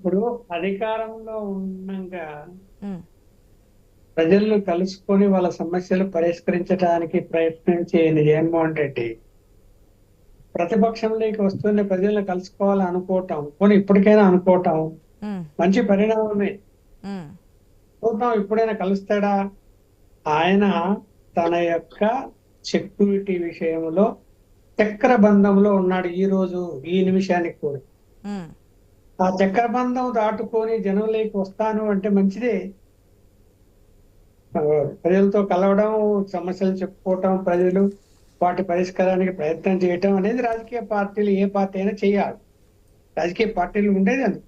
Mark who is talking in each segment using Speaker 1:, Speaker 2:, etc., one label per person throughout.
Speaker 1: ఇప్పుడు అధికారంలో ఉన్నాక ప్రజలను కలుసుకొని వాళ్ళ సమస్యలు పరిష్కరించడానికి ప్రయత్నం చేయని జగన్మోహన్ రెడ్డి. ప్రతిపక్షంలోకి వస్తున్న ప్రజలను కలుసుకోవాలని అనుకోవటం పోనీ ఇప్పటికైనా అనుకోవటం మంచి పరిణామమే. చూద్దాం ఇప్పుడైనా కలుస్తాడా? ఆయన తన యొక్క సెక్యూరిటీ విషయంలో చక్ర బంధంలో ఉన్నాడు ఈ రోజు ఈ నిమిషానికి కూడా. ఆ చక్రబంధం దాటుకొని జనంలోకి వస్తాను అంటే మంచిదే. ప్రజలతో కలవడం సమస్యలు చెప్పుకోవటం ప్రజలు వాటి పరిష్కారానికి ప్రయత్నం చేయటం అనేది రాజకీయ పార్టీలు ఏ పార్టీ అయినా చేయాలి. రాజకీయ పార్టీలు ఉండేది అది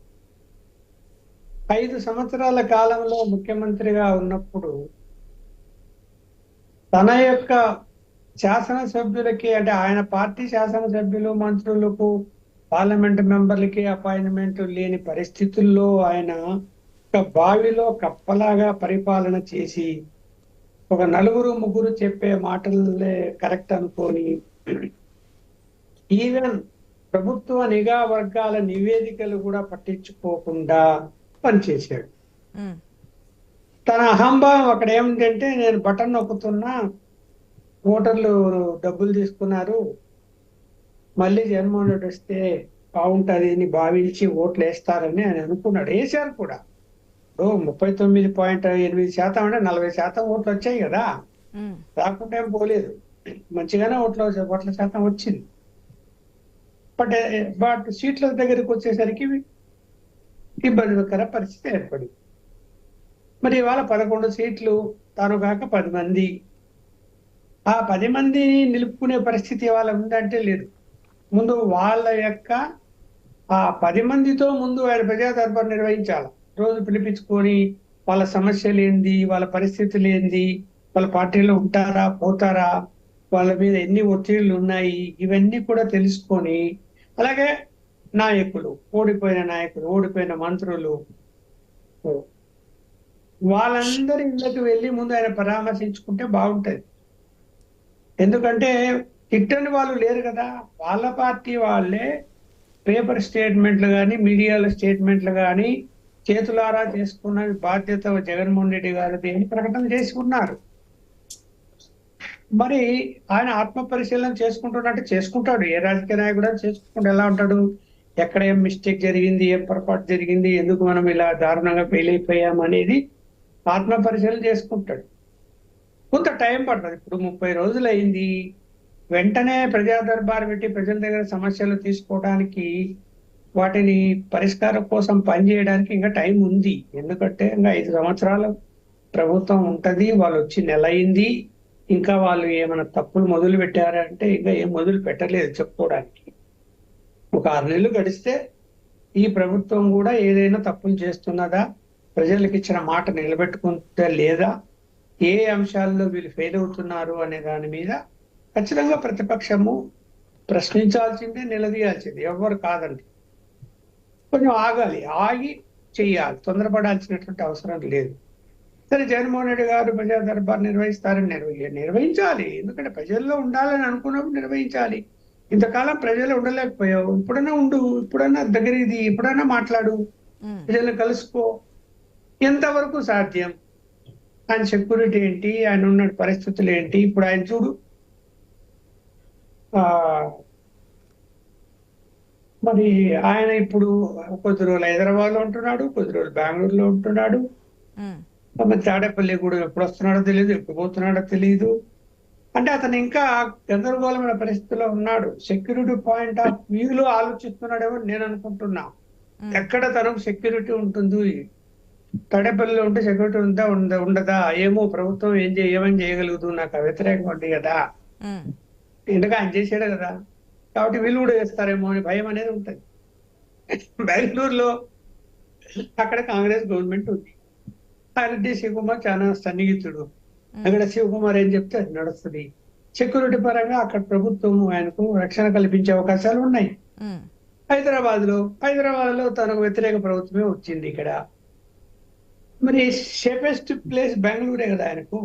Speaker 1: ఐదు సంవత్సరాల కాలంలో ముఖ్యమంత్రిగా ఉన్నప్పుడు తన యొక్క శాసనసభ్యులకి అంటే ఆయన పార్టీ శాసనసభ్యులు మంత్రులకు పార్లమెంట్ మెంబర్లకి అపాయింట్మెంట్ లేని పరిస్థితుల్లో ఆయన ఒక బావిలో కప్పలాగా పరిపాలన చేసి ఒక నలుగురు ముగ్గురు చెప్పే మాటలే కరెక్ట్ అనుకొని ఈవెన్ ప్రభుత్వ నిఘా వర్గాల నివేదికలు కూడా పట్టించుకోకుండా పనిచేశాడు. తన అహంభావం అక్కడ ఏమిటంటే నేను బటన్ నొక్కుతున్నా ఓటర్లు డబ్బులు తీసుకున్నారు మళ్ళీ జగన్మోహన్ రెడ్డి వస్తే బాగుంటది అని భావించి ఓట్లు వేస్తారని ఆయన అనుకున్నాడు. వేశారు కూడా. ఇప్పుడు ముప్పై తొమ్మిది పాయింట్ ఎనిమిది శాతం అంటే నలభై శాతం ఓట్లు వచ్చాయి కదా. రాకుండా ఏం పోలేదు. మంచిగానే ఓట్ల ఓట్ల శాతం వచ్చింది. బట్ బట్ సీట్ల దగ్గరికి వచ్చేసరికి ఇబ్బందికర పరిస్థితి ఏర్పడింది. మరి ఇవాళ పదకొండు సీట్లు తాను కాక పది మంది. ఆ పది మందిని నిలుపుకునే పరిస్థితి ఇవాళ ఉందంటే లేదు. ముందు వాళ్ళ యొక్క ఆ పది మందితో ముందు ఆయన ప్రజాదర్బార్ నిర్వహించాలి. రోజు పిలిపించుకొని వాళ్ళ సమస్యలు ఏంది వాళ్ళ పరిస్థితులు ఏంది వాళ్ళ పార్టీలో ఉంటారా పోతారా వాళ్ళ మీద ఎన్ని ఒత్తిళ్ళు ఉన్నాయి ఇవన్నీ కూడా తెలుసుకొని అలాగే నాయకులు ఓడిపోయిన నాయకులు ఓడిపోయిన మంత్రులు వాళ్ళందరి ఇళ్ళకి వెళ్ళి ముందు ఆయన పరామర్శించుకుంటే బాగుంటది. ఎందుకంటే తిట్టని వాళ్ళు లేరు కదా. వాళ్ళ పార్టీ వాళ్ళే పేపర్ స్టేట్మెంట్లు కానీ మీడియాలో స్టేట్మెంట్లు కానీ చేతులారా చేసుకున్న బాధ్యత జగన్మోహన్ రెడ్డి గారిది అని ప్రకటన చేసి ఉన్నారు మరి ఆయన ఆత్మ పరిశీలన చేసుకుంటున్నట్టు చేసుకుంటాడు. ఏ రాజకీయ నాయకుడు అయినా చేసుకుంటూ ఎలా ఉంటాడు? ఎక్కడ ఏం మిస్టేక్ జరిగింది? ఏం పొరపాటు జరిగింది? ఎందుకు మనం ఇలా దారుణంగా ఫెయిల్ అయిపోయాం అనేది ఆత్మ పరిశీలన చేసుకుంటాడు. కొంత టైం పడుతుంది. ఇప్పుడు ముప్పై రోజులు అయింది వెంటనే ప్రజా దర్బార్ పెట్టి ప్రజల దగ్గర సమస్యలు తీసుకోవడానికి వాటిని పరిష్కారం కోసం పనిచేయడానికి ఇంకా టైం ఉంది. ఎందుకంటే ఇంకా ఐదు సంవత్సరాలు ప్రభుత్వం ఉంటుంది వాళ్ళు వచ్చి నెల అయింది ఇంకా వాళ్ళు ఏమైనా తప్పులు మొదలు పెట్టారంటే ఇంకా ఏం మొదలు పెట్టలేదు చెప్పుకోవడానికి. ఒక ఆరు నెలలు గడిస్తే ఈ ప్రభుత్వం కూడా ఏదైనా తప్పులు చేస్తున్నదా ప్రజలకు ఇచ్చిన మాట నిలబెట్టుకుంటే లేదా ఏ అంశాల్లో వీళ్ళు ఫెయిల్ అవుతున్నారు అనే దాని మీద ఖచ్చితంగా ప్రతిపక్షము ప్రశ్నించాల్సిందే నిలదీయాల్సిందే. ఎవరు కాదండి. కొంచెం ఆగాలి. ఆగి చెయ్యాలి. తొందరపడాల్సినటువంటి అవసరం లేదు. సరే జగన్మోహన్ రెడ్డి గారు ప్రజా దర్బార్ నిర్వహిస్తారని నిర్వహి నిర్వహించాలి. ఎందుకంటే ప్రజల్లో ఉండాలని అనుకున్నప్పుడు నిర్వహించాలి. ఇంతకాలం ప్రజలు ఉండలేకపోయావు. ఇప్పుడైనా ఉండు ఇప్పుడైనా దగ్గర ఇది ఇప్పుడైనా మాట్లాడు ప్రజలను కలుసుకో. ఎంతవరకు సాధ్యం? ఆయన సెక్యూరిటీ ఏంటి? ఆయన ఉన్న పరిస్థితులు ఏంటి? ఇప్పుడు ఆయన చూడు. మరి ఆయన ఇప్పుడు కొద్ది రోజులు హైదరాబాద్లో ఉంటున్నాడు కొద్ది రోజులు బెంగళూరులో ఉంటున్నాడు.
Speaker 2: ఉమ్,
Speaker 1: మరి తాడేపల్లి కూడా ఎప్పుడు వస్తున్నాడో తెలియదు ఎప్పుడు పోతున్నాడో తెలియదు అంటే అతను ఇంకా గందరగోళమైన పరిస్థితిలో ఉన్నాడు. సెక్యూరిటీ పాయింట్ ఆఫ్ వ్యూలో ఆలోచిస్తున్నాడేమో నేను అనుకుంటున్నా. ఎక్కడ తనకు సెక్యూరిటీ ఉంటుంది? తడేపల్లిలో ఉంటే సెక్యూరిటీ ఉందా ఉండదా? ఏమో ప్రభుత్వం ఏం చేయ ఏమని చేయగలుగుతుంది? నాకు వ్యతిరేకం ఉంది కదా.
Speaker 2: ఉమ్,
Speaker 1: ఎందుకు ఆయన చేసాడు కదా. కాబట్టి వీళ్ళు కూడా చేస్తారేమో అని భయం అనేది ఉంటది. బెంగళూరులో అక్కడ కాంగ్రెస్ గవర్నమెంట్ ఉంది. రెడ్డి శివకుమార్ చాలా సన్నిహితుడు. అక్కడ శివకుమార్ ఏం చెప్తే అది నడుస్తుంది. సెక్యూరిటీ పరంగా అక్కడ ప్రభుత్వం ఆయనకు రక్షణ కల్పించే అవకాశాలు ఉన్నాయి. హైదరాబాద్లో హైదరాబాద్లో తనకు వ్యతిరేక ప్రభుత్వమే వచ్చింది ఇక్కడ. మరి సేఫెస్ట్ ప్లేస్ బెంగళూరే కదా ఆయనకు.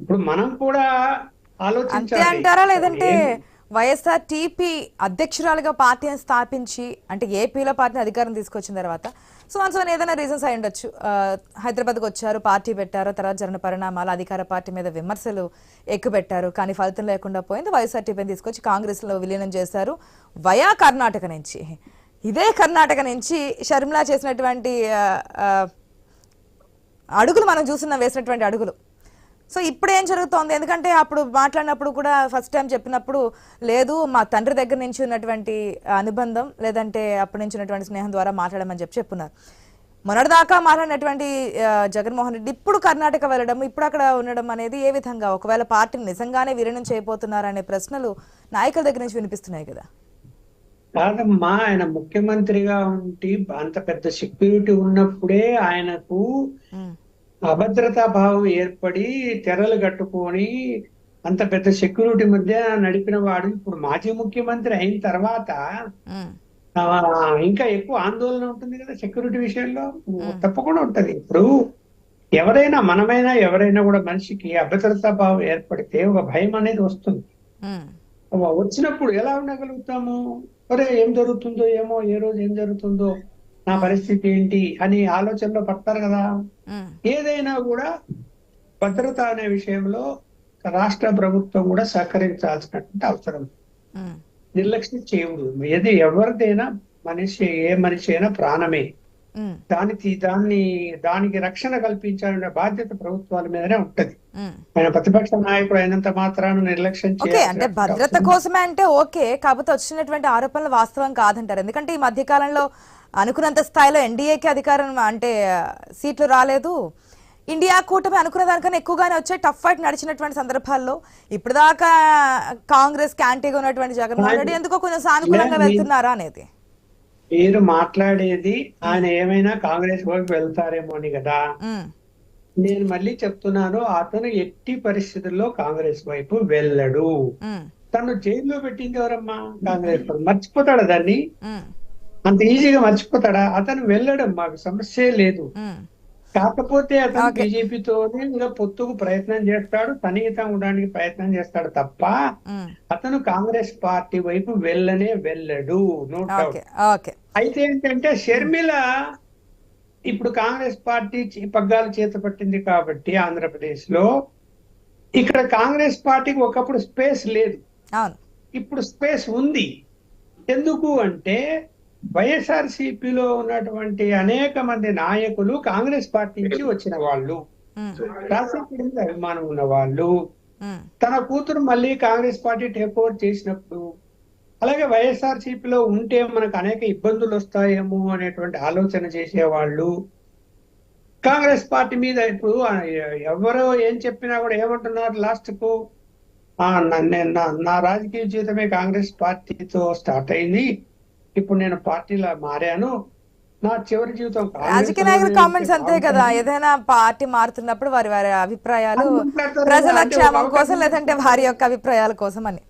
Speaker 1: ఇప్పుడు మనం కూడా
Speaker 2: అంతే అంటారా? లేదంటే వైఎస్ఆర్ టీపీ అధ్యక్షురాలుగా పార్టీని స్థాపించి అంటే ఏపీలో పార్టీని అధికారం తీసుకొచ్చిన తర్వాత సో వన్ ఏదైనా రీజన్స్ అయి ఉండొచ్చు. హైదరాబాద్కి వచ్చారు పార్టీ పెట్టారు తర్వాత జరిగిన పరిణామాలు అధికార పార్టీ మీద విమర్శలు ఎక్కుపెట్టారు. కానీ ఫలితం లేకుండా పోయింది వైఎస్ఆర్ టీపీని తీసుకొచ్చి కాంగ్రెస్లో విలీనం చేశారు వయా కర్ణాటక నుంచి. ఇదే కర్ణాటక నుంచి షర్మిలా చేసినటువంటి అడుగులు మనం చూస్తున్నాం వేసినటువంటి అడుగులు. సో ఇప్పుడు ఏం జరుగుతోంది? ఎందుకంటే అప్పుడు మాట్లాడినప్పుడు కూడా ఫస్ట్ టైం చెప్పినప్పుడు లేదు మా తండ్రి దగ్గర నుంచి ఉన్నటువంటి అనుబంధం లేదంటే అప్పటి నుంచి ఉన్నటువంటి స్నేహం ద్వారా మాట్లాడమని చెప్పి చెప్పున్నారు మొన్నటిదాకా మాట్లాడినటువంటి జగన్మోహన్ రెడ్డి ఇప్పుడు కర్ణాటక వెళ్ళడం ఇప్పుడు అక్కడ ఉండడం అనేది ఏ విధంగా? ఒకవేళ పార్టీని నిజంగానే విలీనం చేయబోతున్నారనే ప్రశ్నలు నాయకుల దగ్గర నుంచి వినిపిస్తున్నాయి కదా.
Speaker 1: కాదమ్మా ఆయన ముఖ్యమంత్రిగా ఉండి అంత పెద్ద సెక్యూరిటీ ఉన్నప్పుడే ఆయనకు అభద్రతా భావం ఏర్పడి తెరలు కట్టుకొని అంత పెద్ద సెక్యూరిటీ మధ్య నడిపిన వాడు ఇప్పుడు మాజీ ముఖ్యమంత్రి అయిన తర్వాత ఇంకా ఎక్కువ ఆందోళన ఉంటుంది కదా సెక్యూరిటీ విషయంలో? తప్పకుండా ఉంటది. ఇప్పుడు ఎవరైనా మనమైనా ఎవరైనా కూడా మనిషికి అభద్రతా భావం ఏర్పడితే ఒక భయం అనేది వస్తుంది. వచ్చినప్పుడు ఎలా ఉండగలుగుతాము? అరే ఏం జరుగుతుందో ఏమో ఏ రోజు ఏం జరుగుతుందో నా పరిస్థితి ఏంటి అని ఆలోచనలో పడతారు కదా. ఏదైనా కూడా భద్రత అనే విషయంలో రాష్ట్ర ప్రభుత్వం కూడా సహకరించాల్సినటువంటి అవసరం. నిర్లక్ష్యం చేయకూడదు. ఏది ఎవరిదైనా మనిషి ఏ మనిషి అయినా ప్రాణమే. దానికి దాన్ని దానికి రక్షణ కల్పించాలనే బాధ్యత ప్రభుత్వాల మీదనే ఉంటది. ఆయన ప్రతిపక్ష నాయకుడు అయినంత మాత్రాన నిర్లక్ష్యం
Speaker 2: అంటే భద్రత కోసమే అంటే ఓకే కాకపోతే వచ్చినటువంటి ఆరోపణలు వాస్తవం కాదంటారు. ఎందుకంటే ఈ మధ్య కాలంలో అనుకున్నంత స్థాయిలో ఎన్డీఏకి అధికారం అంటే సీట్లు రాలేదు. ఇండియా కూటమి అనుకున్న దానికన్నా ఎక్కువగానే వచ్చే టఫ్ ఫైట్ నడిచినటువంటి సందర్భాల్లో ఇప్పుడు దాకా కాంగ్రెస్ క్యాంటీగా ఉన్నటువంటి జగన్మోహన్ రెడ్డి ఎందుకో కొంచెం సానుకూలంగా వెళ్తున్నారా అనేది?
Speaker 1: మీరు మాట్లాడేది ఆయన ఏమైనా కాంగ్రెస్ వైపు వెళ్తారేమో అని కదా. నేను మళ్ళీ చెప్తున్నాను అతను ఎట్టి పరిస్థితుల్లో కాంగ్రెస్ వైపు వెళ్ళడు. తను జైల్లో పెట్టింది ఎవరమ్మా? కాంగ్రెస్. మర్చిపోతాడా దాన్ని? అంత ఈజీగా మర్చిపోతాడా? అతను వెళ్ళడం మాకు సమస్య లేదు. కాకపోతే అతను
Speaker 2: Okay.
Speaker 1: బీజేపీతో ఇంకా పొత్తుకు ప్రయత్నం చేస్తాడు సన్నిహితం ఉండడానికి ప్రయత్నం చేస్తాడు తప్ప. అతను కాంగ్రెస్ పార్టీ వైపు వెళ్ళనే వెళ్ళడు నో డౌట్ అయితే ఏంటంటే షర్మిల ఇప్పుడు కాంగ్రెస్ పార్టీ పగ్గాలు చేత పట్టింది కాబట్టి ఆంధ్రప్రదేశ్లో ఇక్కడ కాంగ్రెస్ పార్టీకి ఒకప్పుడు స్పేస్ లేదు. ఇప్పుడు స్పేస్ ఉంది. ఎందుకు అంటే వైఎస్ఆర్లో ఉన్నటువంటి అనేక మంది నాయకులు కాంగ్రెస్ పార్టీ నుంచి వచ్చిన వాళ్ళు రాజశేఖర్ మీద అభిమానం ఉన్న వాళ్ళు తన కూతురు మళ్ళీ కాంగ్రెస్ పార్టీ టేక్ ఓవర్ చేసినప్పుడు అలాగే వైఎస్ఆర్లో ఉంటే మనకు అనేక ఇబ్బందులు వస్తాయేమో అనేటువంటి ఆలోచన చేసేవాళ్ళు. కాంగ్రెస్ పార్టీ మీద ఇప్పుడు ఎవరో ఏం చెప్పినా కూడా ఏమంటున్నారు లాస్ట్కు నా రాజకీయ జీవితమే కాంగ్రెస్ పార్టీతో స్టార్ట్ అయింది. ఇప్పుడు నేను పార్టీలో మారాను నా చివరి జీవితం
Speaker 2: రాజకీయ నాయకుల కామెంట్స్ అంతే కదా. ఏదైనా పార్టీ మారుతున్నప్పుడు వారి వారి అభిప్రాయాలు ప్రజల క్షేమం కోసం లేదంటే వారి యొక్క అభిప్రాయాల కోసం అని.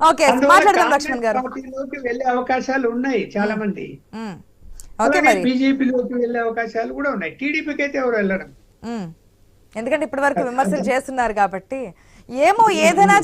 Speaker 2: ఓకే మాట్లాడదాం లక్ష్మణ్ గారు.
Speaker 1: వెళ్ళే అవకాశాలు ఉన్నాయి చాలా మంది
Speaker 2: ఉమ్. ఓకే మరి.
Speaker 1: బీజేపీలోకి వెళ్ళే అవకాశాలు కూడా ఉన్నాయి. టీడీపీకి అయితే ఎవరు వెళ్ళడం.
Speaker 2: ఎందుకంటే ఇప్పటి వరకు విమర్శలు చేస్తున్నారు కాబట్టి ఏమో ఏదైనా